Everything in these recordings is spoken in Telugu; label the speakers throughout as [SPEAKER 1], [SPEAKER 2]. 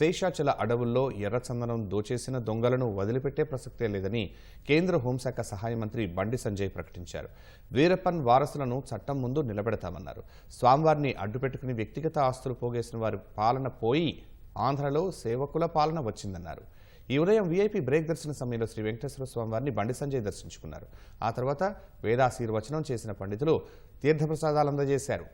[SPEAKER 1] శేషాచల అడవుల్లో ఎర్రచందనం దోచేసిన దొంగలను వదిలిపెట్టే ప్రసక్తే లేదని కేంద్ర హోంశాఖ సహాయ మంత్రి బండి సంజయ్ ప్రకటించారు. వీరప్పన్ వారసులను చట్టం ముందు నిలబెడతామన్నారు. స్వామివారిని అడ్డుపెట్టుకుని వ్యక్తిగత ఆస్తులు పోగేసిన వారి పాలన పోయి ఆంధ్రలో సేవకుల పాలన వచ్చిందన్నారు. ఈ ఉదయం వీఐపీ బ్రేక్ దర్శన సమయంలో శ్రీ వెంకటేశ్వర స్వామివారిని బండి సంజయ్ దర్శించుకున్నారు. ఆ తర్వాత వేదాశీర్వచనం చేసిన పండితులు తీర్థప్రసాదాలు అందజేశారు.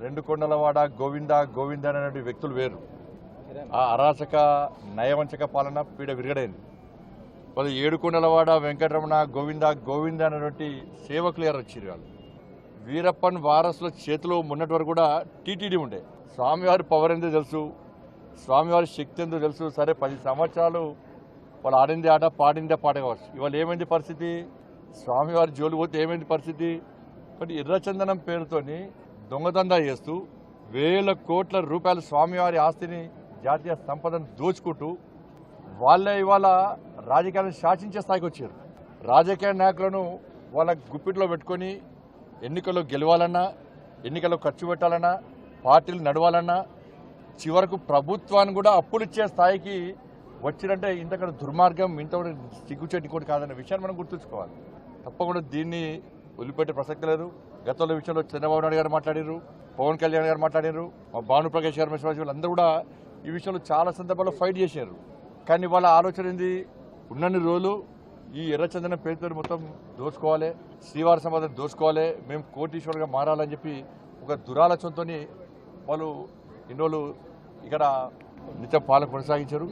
[SPEAKER 2] రెండు కొండలవాడ గోవింద గోవింద అనేటువంటి వ్యక్తులు వేరు. ఆ అరాచక నయవంచక పాలన పీడ విరగడైంది. వాళ్ళు ఏడుకొండలవాడ వెంకటరమణ గోవింద గోవింద అనేటువంటి సేవకులు గారు వచ్చారు వాళ్ళు? వీరప్పన్ వారసుల చేతిలో మొన్నటి వరకు కూడా టీటీడీ ఉండే. స్వామివారి పవర్ ఎంతో తెలుసు. స్వామివారి శక్తి ఎంతో తెలుసు. సరే పది సంవత్సరాలు వాళ్ళు ఆడింది ఆట పాడిందే పాట కావచ్చు. ఇవాళ ఏమైంది పరిస్థితి? స్వామివారి జోలు పోతే ఏమైంది పరిస్థితి? కాబట్టి ఎర్రచందనం పేరుతోని దొంగదందా చేస్తూ వేల కోట్ల రూపాయల స్వామివారి ఆస్తిని జాతీయ సంపదను దోచుకుంటూ వాళ్ళే ఇవాళ రాజకీయాలను శాసించే స్థాయికి వచ్చారు. రాజకీయ నాయకులను వాళ్ళ గుప్పిట్లో పెట్టుకొని ఎన్నికల్లో గెలవాలన్నా ఎన్నికల్లో ఖర్చు పెట్టాలన్నా పార్టీలు నడవాలన్నా చివరకు ప్రభుత్వాన్ని కూడా అప్పులు ఇచ్చే స్థాయికి వచ్చిరంటే ఇంతకన్నా దుర్మార్గం ఇంతవరకు సిగ్గుచేటి కూడా కాదన్న విషయాన్ని మనం గుర్తుంచుకోవాలి. తప్పకుండా దీన్ని వదిలిపెట్టే ప్రసక్తి లేదు. గతంలో విషయంలో చంద్రబాబు నాయుడు గారు మాట్లాడారు పవన్ కళ్యాణ్ గారు మాట్లాడారు మా భానుప్రకాష్ గారు మెస్వాజీ వీళ్ళందరూ కూడా ఈ విషయంలో చాలా సందర్భాల్లో ఫైట్ చేశారు. కానీ వాళ్ళ ఆలోచన ఏంది? ఉన్నన్ని రోజులు ఈ ఎర్రచందన పేరుతో మొత్తం దోచుకోవాలి శ్రీవారి సంపదను దోచుకోవాలి మేము కోటీశ్వరుగా మారాలని చెప్పి ఒక దురాలోచనతో వాళ్ళు ఇన్నోళ్ళు ఇక్కడ నిత్యం పాలన కొనసాగించారు.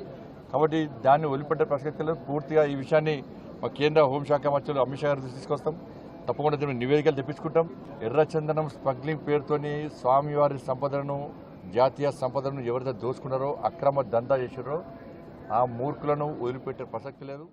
[SPEAKER 2] కాబట్టి దాన్ని వదిలిపెట్టే ప్రసక్తి లేదు. పూర్తిగా ఈ విషయాన్ని మా కేంద్ర హోంశాఖ మంత్రులు అమిత్ షా గారు తీసుకొస్తాం. తప్పకుండా దీని నివేదికలు తెప్పించుకుంటాం. ఎర్రచందనం స్మగ్లింగ్ పేరుతోని స్వామివారి సంపదను జాతీయ సంపదను ఎవరైతే దోచుకున్నారో అక్రమ దందా చేసారో ఆ మూర్ఖులను వదిలిపెట్టే ప్రసక్తి లేదు.